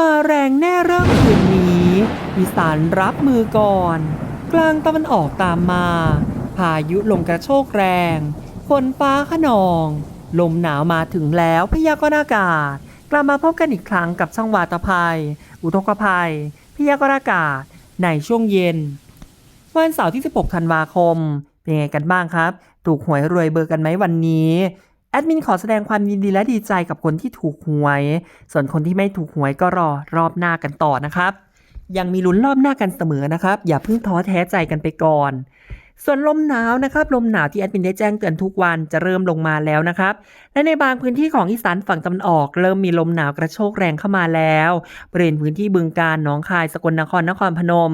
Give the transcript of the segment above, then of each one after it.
มาแรงแน่เริ่มคืนนี้อีสานรับมือก่อน กลางตะวันออกตามมาพายุลมกระโชกแรงฝนฟ้าขนอง ลมหนาวมาถึงแล้วพยากรณ์อากาศ กลับมาพบกันอีกครั้งกับช่องวาตภัย อุทกภัย พยากรณ์อากาศในช่วงเย็น วันเสาร์ที่ 16 ธันวาคม เป็นไงกันบ้างครับ ถูกหวยรวยเบอร์กันไหมวันนี้ แอดมินขอแสดงความยินดีและดีใจกับคนที่ถูกหวย ส่วนคนที่ไม่ถูกหวยก็รอรอบหน้ากันต่อนะครับ ยังมีลุ้นรอบหน้ากันเสมอนะครับ อย่าเพิ่งท้อแท้ใจกันไปก่อน ส่วนลมหนาวนะครับลมหนาวที่แอดมินได้แจ้งเตือนทุกวันจะเริ่มลงมาแล้วนะครับและในบางพื้นที่ของอีสานฝั่งตะวันออก เริ่มมีลมหนาวกระโชกแรงเข้ามาแล้วบริเวณพื้นที่บึงกาฬหนองคายสกลนครนครพนม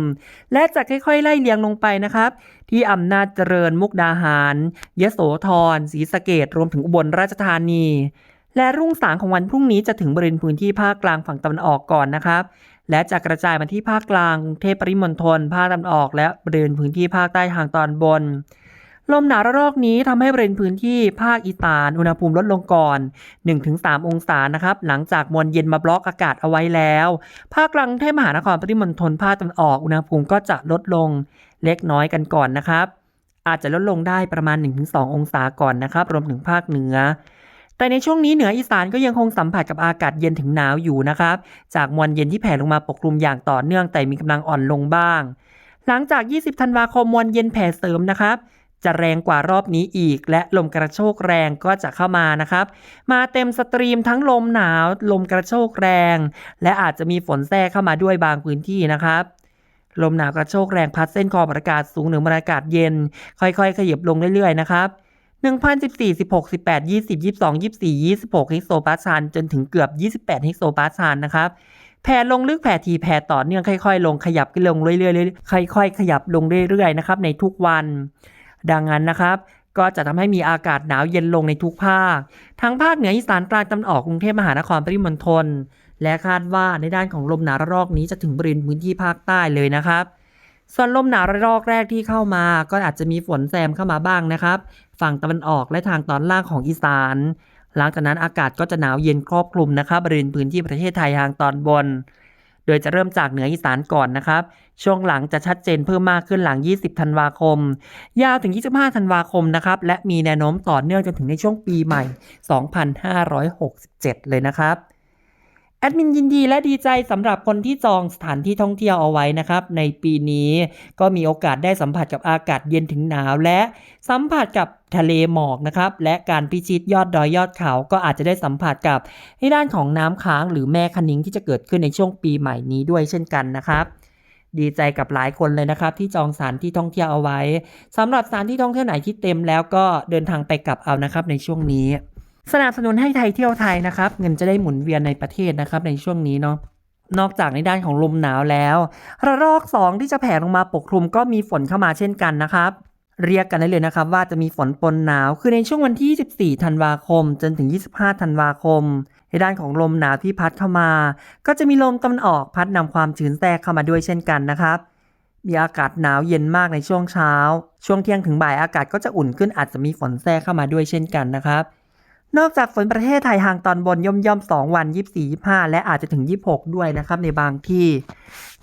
และจะค่อยๆ ไล่เลียงลงไปนะครับ ที่อำนาจเจริญมุกดาหารยโสธรศรีสะเกดรวมถึงอุบลราชธานี และรุ่งสางของวันพรุ่งนี้จะถึงบริเวณพื้นที่ภาคกลางฝั่งตะวันออกก่อนนะครับ และจะกระจายมาที่ภาคกลางกรุงเทพปริมณฑลภาคตะวันออกและบริเวณพื้นที่ภาคใต้ทางตอนบน ลมหนาวระลอกนี้ทำให้บริเวณพื้นที่ภาคอีสานอุณหภูมิลดลงก่อน 1-3 องศานะครับ หลังจากมวลเย็นมาบล็อกอากาศเอาไว้แล้ว ภาคกลางกรุงเทพมหานครปริมณฑลภาคตะวันออกอุณหภูมิก็จะลดลงเล็กน้อยกันก่อนนะครับ อาจจะลดลงได้ประมาณ 1-2 องศาก่อนนะครับ รวมถึงภาคเหนือ แต่ในช่วงนี้เหนืออีสานก็ยังคงสัมผัสกับอากาศเย็นถึงหนาวอยู่นะครับ จากมวลเย็นที่แผ่ลงมาปกคลุมอย่างต่อเนื่องแต่มีกำลังอ่อนลงบ้าง หลังจาก 20 ธันวาคมมวลเย็นแผ่เสริมนะครับจะแรงกว่ารอบนี้อีก และลมกระโชกแรงก็จะเข้ามานะครับ มาเต็มสตรีมทั้งลมหนาว ลมกระโชกแรง และอาจจะมีฝนแทรกเข้ามาด้วยบางพื้นที่นะครับ ลมหนาวกระโชกแรงพัดเส้นขอบอากาศสูงเหนือบรรยากาศเย็น ค่อยๆ ขยับลงเรื่อยๆนะครับ 1,014 16 18 20 22 24 26เฮกโซปาสชันจนถึงเกือบ 28เฮกโซปาสชันนะครับแผ่ลงลึกแผ่ทีแผ่ต่อเนื่องค่อยๆ ลงขยับขึ้นลงเรื่อยๆค่อยๆ ขยับลงเรื่อยๆนะครับในทุกวัน ดังนั้นนะครับ ก็จะทำให้มีอากาศหนาวเย็นลงในทุกภาค ทั้งภาคเหนืออีสานกลางตะวันออกกรุงเทพมหานครปริมณฑลและคาดว่าในด้านของลมหนาวระลอกนี้จะถึงบริเวณพื้นที่ภาคใต้เลยนะครับ ส่วนลมหนาวระลอกแรกที่เข้ามา ก็อาจจะมีฝนแซมเข้ามาบ้างนะครับ ฝั่งตะวันออกและทางตอนล่างของอีสาน หลังจากนั้นอากาศก็จะหนาวเย็นครอบคลุมนะครับบริเวณพื้นที่ประเทศไทยทางตอนบน โดยจะเริ่มจากเหนืออีสานก่อนนะครับ ช่วงหลังจะชัดเจนเพิ่มมากขึ้นหลัง 20 ธันวาคม ยาวถึง 25 ธันวาคมนะครับ และมีแนวโน้มต่อเนื่องจนถึงในช่วงปีใหม่ 2567 เลยนะครับ แอดมินยินดีและดีใจสำหรับคนที่จองสถานที่ท่องเที่ยวเอาไว้นะครับ ในปีนี้ก็มีโอกาสได้สัมผัสกับอากาศเย็นถึงหนาวและสัมผัสกับทะเลหมอกนะครับ และการพิชิตยอดดอยยอดเขาก็อาจจะได้สัมผัสกับในด้านของน้ำค้างหรือแม่คะนิ้งที่จะเกิดขึ้นในช่วงปีใหม่นี้ด้วยเช่นกันนะครับดีใจกับหลายคนเลยนะครับ ที่จองสถานที่ท่องเที่ยวเอาไว้สำหรับสถานที่ท่องเที่ยวไหนที่เต็มแล้วก็เดินทางไปกลับเอานะครับในช่วงนี้ สนับสนุนให้ไทยเที่ยวไทยนะครับ เงินจะได้หมุนเวียนในประเทศนะครับในช่วงนี้เนาะนอกจากในด้านของลมหนาวแล้วระลอก 2 ที่จะแผ่ลงมาปกคลุมก็มีฝนเข้ามาเช่นกันนะครับ เรียกกันได้เลยนะครับ ว่าจะมีฝนปนหนาว คือในช่วงวันที่24ธันวาคม จนถึง 25 ธันวาคม ในด้านของลมหนาวที่พัดเข้ามา ก็จะมีลมตะวันออกพัดนำความชื้นแทรกเข้ามาด้วยเช่นกันนะครับมีอากาศหนาวเย็นมากในช่วงเช้า ช่วงเที่ยงถึงบ่ายอากาศก็จะอุ่นขึ้นอาจจะมีฝนแทรกเข้ามาด้วยเช่นกันนะครับ นอกจากฝนประเทศไทยทางตอนบนย่อมย่อมๆ2วัน24 25และอาจจะถึง26ด้วยนะครับในบางที่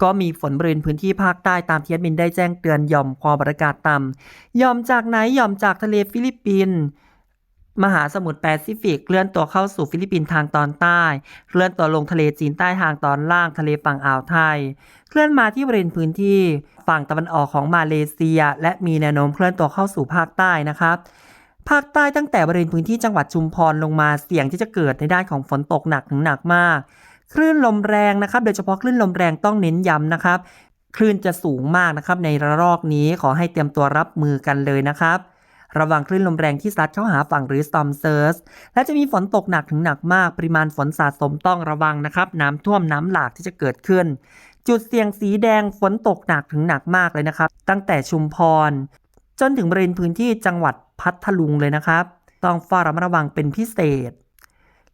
ก็มีฝนบริเวณพื้นที่ภาคใต้ตามที่แอดมินได้แจ้งเตือนย่อมความอากาศต่ำย่อมจากไหนย่อมจากทะเลฟิลิปปินส์มหาสมุทรแปซิฟิกเคลื่อนตัวเข้าสู่ฟิลิปปินส์ทางตอนใต้ เคลื่อนตัวลงทะเลจีนใต้ทางตอนล่างทะเลฝั่งอ่าวไทย เคลื่อนมาที่บริเวณพื้นที่ฝั่งตะวันออกของมาเลเซีย และมีแนวโน้มเคลื่อนตัวเข้าสู่ภาคใต้นะครับ ภาคใต้ตั้งแต่บริเวณพื้นที่จังหวัดชุมพรลงมาเสี่ยงที่จะเกิดในด้านของฝนตกหนักถึงหนักมาก คลื่นลมแรงนะครับ โดยเฉพาะคลื่นลมแรงต้องเน้นย้ำนะครับ คลื่นจะสูงมากนะครับ ในระลอกนี้ขอให้เตรียมตัวรับมือกันเลยนะครับ ระวังคลื่นลมแรงที่ซัดเข้าหาฝั่งหรือ storm surge และจะมีฝนตกหนักถึงหนักมาก ปริมาณฝนสะสมต้องระวังนะครับ น้ำท่วมน้ำหลากที่จะเกิดขึ้น จุดเสี่ยงสีแดงฝนตกหนักถึงหนักมากเลยนะครับ ตั้งแต่ชุมพร จนถึงบริเวณพื้นที่จังหวัด พัทลุงเลยนะครับ ต้องเฝ้าระมัดระวังเป็นพิเศษ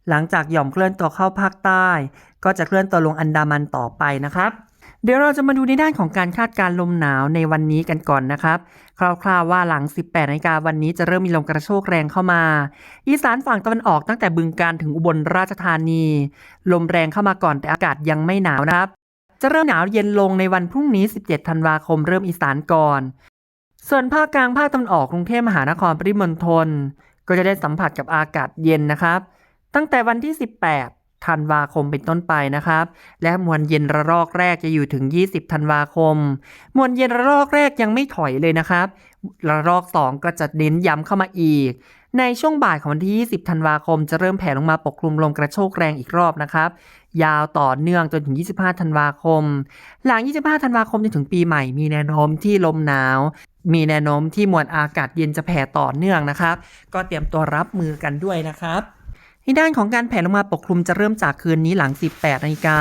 หลังจากหย่อมเคลื่อนตัวเข้าภาคใต้ ก็จะเคลื่อนตัวลงอันดามันต่อไปนะครับเดี๋ยวเราจะมาดูในด้านของการคาดการลมหนาวในวันนี้กันก่อนนะครับ คร่าวๆว่าหลัง 18นาฬิกาวันนี้จะเริ่มมีลมกระโชกแรงเข้ามา อีสานฝั่งตะวันออกตั้งแต่บึงการถึงอุบลราชธานี ลมแรงเข้ามาก่อนแต่อากาศยังไม่หนาวนะครับ จะเริ่มหนาวเย็นลงในวันพรุ่งนี้ 17 ธันวาคมเริ่มอีสานก่อน ส่วนภาคกลางภาคตะวันออกกรุงเทพมหานครปริมณฑลก็จะได้สัมผัสกับอากาศเย็นนะครับ ตั้งแต่วันที่ 18 ธันวาคมเป็นต้นไปนะครับ และมวลเย็นระลอกแรกจะอยู่ถึง 20 ธันวาคม มวลเย็นระลอกแรกยังไม่ถอยเลยนะครับ ระลอก 2 ก็จะเน้นย้ำเข้ามาอีก ในช่วงบ่ายของวันที่ 20 ธันวาคม จะเริ่มแผ่ลงมาปกคลุมลมกระโชกแรงอีกรอบนะครับ ยาวต่อเนื่องจนถึง 25 ธันวาคม หลัง 25 ธันวาคมจนถึงปีใหม่มีแนวโน้มที่ลมหนาว มีแนวโน้มที่มวลอากาศเย็นจะแผ่ต่อเนื่องนะครับ ก็เตรียมตัวรับมือกันด้วยนะครับในด้านของการแผ่ลงมาปกคลุมจะเริ่มจากคืนนี้หลัง 18นาฬิกา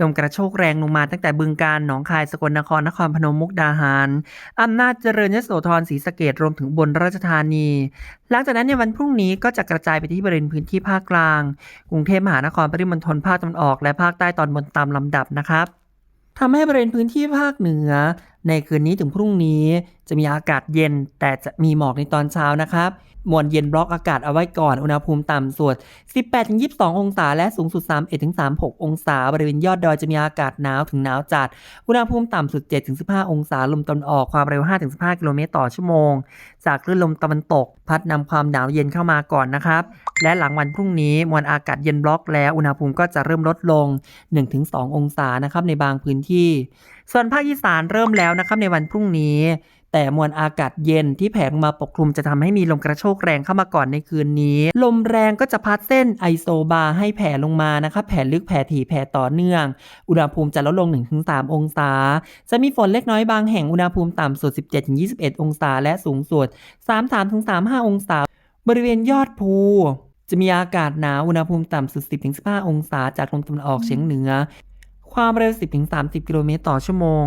ลมกระโชกแรงลงมาตั้งแต่บึงการหนองคายสกลนครนครพนมมุกดาหารอำนาจเจริญยโสธรศรีสะเกดรวมถึงบนราชธานี หลังจากนั้นในวันพรุ่งนี้ก็จะกระจายไปที่บริเวณพื้นที่ภาคกลาง กรุงเทพมหานครปริมณฑลภาคตะวันออกและภาคใต้ตอนบนตามลำดับนะครับทำให้บริเวณพื้นที่ภาคเหนือ ในคืนนี้ถึงพรุ่งนี้ จะมีอากาศเย็นแต่จะมีหมอกในตอนเช้านะครับมวลเย็นบล็อกอากาศเอาไว้ก่อน อุณหภูมิต่ำสุด 18-22 องศา และสูงสุด 31-36 องศา บริเวณยอดดอยจะมีอากาศหนาวถึงหนาวจัด อุณหภูมิต่ำสุด 7-15 องศา ลมตะวันออก ความเร็ว 5-15 กิโลเมตรต่อชั่วโมง จากคลื่นลมตะวันตก พัดนำความหนาวเย็นเข้ามาก่อนนะครับ และหลังวันพรุ่งนี้มวลอากาศเย็นบล็อกแล้ว อุณหภูมิก็จะเริ่มลดลง 1-2 องศานะครับในบางพื้นที่ ส่วนภาคอีสานเริ่มแล้วนะครับในวันพรุ่งนี้ แต่มวลอากาศเย็นที่แผ่ลงมาปกคลุมจะทำให้มีลมกระโชกแรงเข้ามาก่อนในคืนนี้ ลมแรงก็จะพัดเส้นไอโซบาให้แผ่ลงมานะครับแผ่ลึกแผ่ถี่แผ่ต่อเนื่อง อุณหภูมิจะลดลง 1-3 องศา จะมีฝนเล็กน้อยบางแห่งอุณหภูมิต่ำสุด 17-21 องศา และสูงสุด 33-35 องศา บริเวณยอดภูจะมีอากาศหนาวอุณหภูมิต่ำสุด 10-15 องศา จากลมตะวันออกเฉียงเหนือ ความเร็ว 10-30 กิโลเมตรต่อชั่วโมง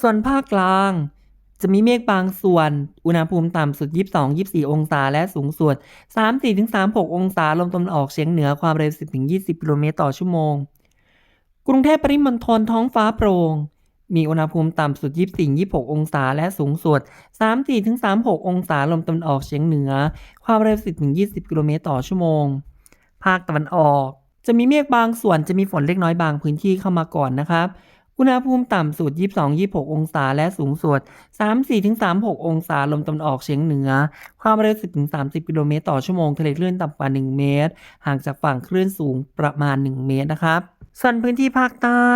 ส่วนภาคกลาง จะมีเมฆบางส่วน อุณหภูมิต่ำสุด 22-24 องศา และสูงสุด 34-36 องศา ลมตะวันออกเฉียงเหนือ ความเร็ว 10-20 กิโลเมตรต่อชั่วโมง กรุงเทพปริมณฑลท้องฟ้าโปร่ง มีอุณหภูมิต่ำสุด 24-26 องศา และสูงสุด 34-36 องศา ลมตะวันออกเฉียงเหนือ ความเร็ว 10-20 กิโลเมตรต่อชั่วโมง ภาคตะวันออก จะมีเมฆบางส่วน จะมีฝนเล็กน้อยบางพื้นที่เข้ามาก่อนนะครับ อุณหภูมิต่ำสุด 22-26 องศา และสูงสุด 34-36 องศา ลมตะวันออกเฉียงเหนือ ความเร็ว 10-30 กิโลเมตรต่อชั่วโมง ทะเลคลื่นต่ำกว่า 1 เมตร ห่างจากฝั่งคลื่นสูงประมาณ 1 เมตรนะครับ ส่วนพื้นที่ภาคใต้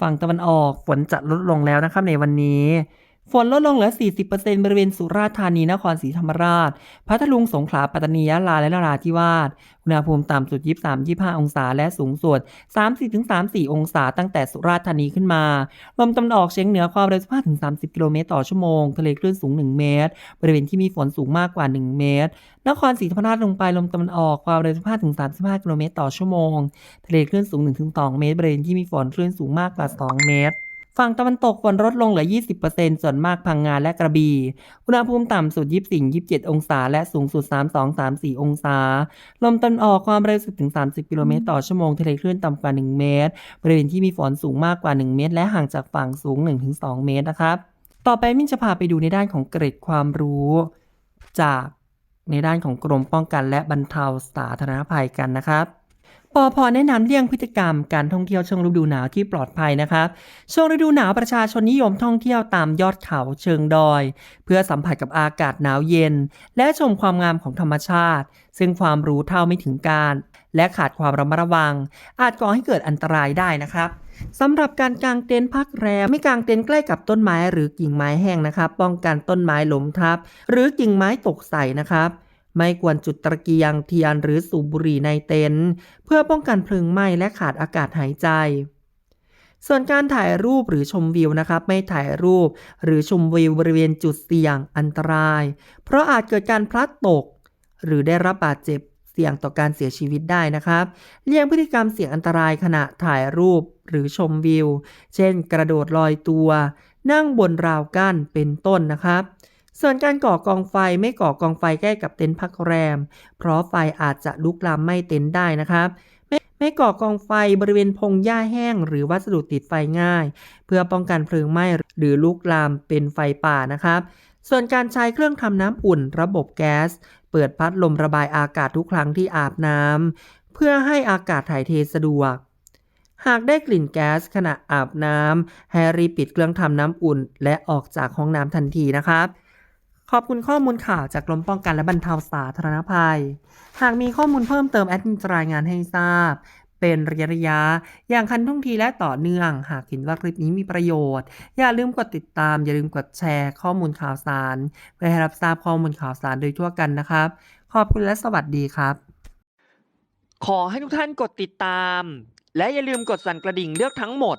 ฝั่งตะวันออกฝนจะลดลงแล้วนะครับในวันนี้ ฝนลดลงเหลือ 40%บริเวณสุราษฎร์ธานี นครศรีธรรมราช พัทลุง สงขลา ปัตตานี ยะลา และนราธิวาส อุณหภูมิต่ำสุด 23-25 องศา และสูงสุด 30-34 องศา ตั้งแต่สุราษฎร์ธานีขึ้นมา ลมตะวันออกเฉียงเหนือความเร็ว 15-30 กิโลเมตรต่อชั่วโมง ทะเลคลื่นสูง 1 เมตร บริเวณที่มีฝนสูงมากกว่า 1 เมตร นครศรีธรรมราชลงไป ลมตะวันออก ความเร็ว 15-35 กิโลเมตรต่อชั่วโมง ทะเลคลื่นสูง 1-2 เมตร บริเวณที่มีฝนคลื่นสูงมากกว่า 2 เมตร ฝั่งตะวันตกฝนลดลงเหลือ 20%ส่วนมากพังงานและกระบี่อุณหภูมิต่ำสุด 24-27 องศา และสูงสุด 32-34 องศา ลมตะวันออกความเร็ว10-30 กิโลเมตรต่อชั่วโมงทะเลคลื่นต่ำกว่า 1 เมตร บริเวณที่มีฝนสูงมากกว่า 1 เมตร และห่างจากฝั่งสูง 1-2 เมตรนะครับ ต่อไปมิ้นจะพาไปดูในด้านของเกร็ดความรู้จากในด้านของกรมป้องกันและบรรเทาสาธารณภัยกันนะครับ ปอพแนะนำเลี่ยงพฤติกรรมการท่องเที่ยวช่วงฤดูหนาวที่ปลอดภัยนะครับ ช่วงฤดูหนาวประชาชนนิยมท่องเที่ยวตามยอดเขาเชิงดอย เพื่อสัมผัสกับอากาศหนาวเย็น และชมความงามของธรรมชาติ ซึ่งความรู้เท่าไม่ถึงการ และขาดความระมัดระวัง อาจก่อให้เกิดอันตรายได้นะครับสำหรับการกางเต็นท์พักแรมไม่กางเต็นท์ใกล้กับต้นไม้หรือกิ่งไม้แห้งนะครับ ป้องกันต้นไม้ล้มทับ หรือกิ่งไม้ตกใส่นะครับ ไม่ควรจุดตะเกียงเทียนหรือสูบบุหรี่ในเต็นท์เพื่อป้องกันเพลิงไหม้และขาดอากาศหายใจ ส่วนการถ่ายรูปหรือชมวิวนะครับไม่ถ่ายรูป หรือชมวิวบริเวณจุดเสี่ยงอันตราย เพราะอาจเกิดการพลัดตก หรือได้รับบาดเจ็บเสี่ยงต่อการเสียชีวิตได้นะครับ เลี่ยงพฤติกรรมเสี่ยงอันตรายขณะถ่ายรูปหรือชมวิว เช่น กระโดดลอยตัว นั่งบนราวกั้นเป็นต้นนะครับ ส่วนการก่อกองไฟไม่ก่อกองไฟใกล้กับเต็นท์พักแรม เพราะไฟอาจจะลุกลามไหม้เต็นท์ได้นะครับไม่ไม่ก่อกองไฟบริเวณพงหญ้าแห้ง หรือวัสดุติดไฟง่าย เพื่อป้องกันเพลิงไหม้หรือลุกลามเป็นไฟป่านะครับ ส่วนการใช้เครื่องทำน้ำอุ่น ระบบแก๊ส เปิดพัดลมระบายอากาศทุกครั้งที่อาบน้ำเพื่อให้อากาศถ่ายเทสะดวก หากได้กลิ่นแก๊สขณะอาบน้ำให้รีบปิดเครื่องทำน้ำอุ่น และออกจากห้องน้ำทันทีนะครับ ขอบคุณข้อมูลข่าวจากกรมป้องกันและบรรเทาสาธารณภัย หากมีข้อมูลเพิ่มเติมแอดมินรายงานให้ทราบ เป็นระยะระยะ อย่างคันท่องทีและต่อเนื่อง หากเห็นว่าคลิปนี้มีประโยชน์ อย่าลืมกดติดตาม อย่าลืมกดแชร์ข้อมูลข่าวสาร เพื่อให้รับทราบข้อมูลข่าวสารโดยทั่วกันนะครับ ขอบคุณและสวัสดีครับ ขอให้ทุกท่านกดติดตาม และอย่าลืมกดสั่นกระดิ่งเลือกทั้งหมด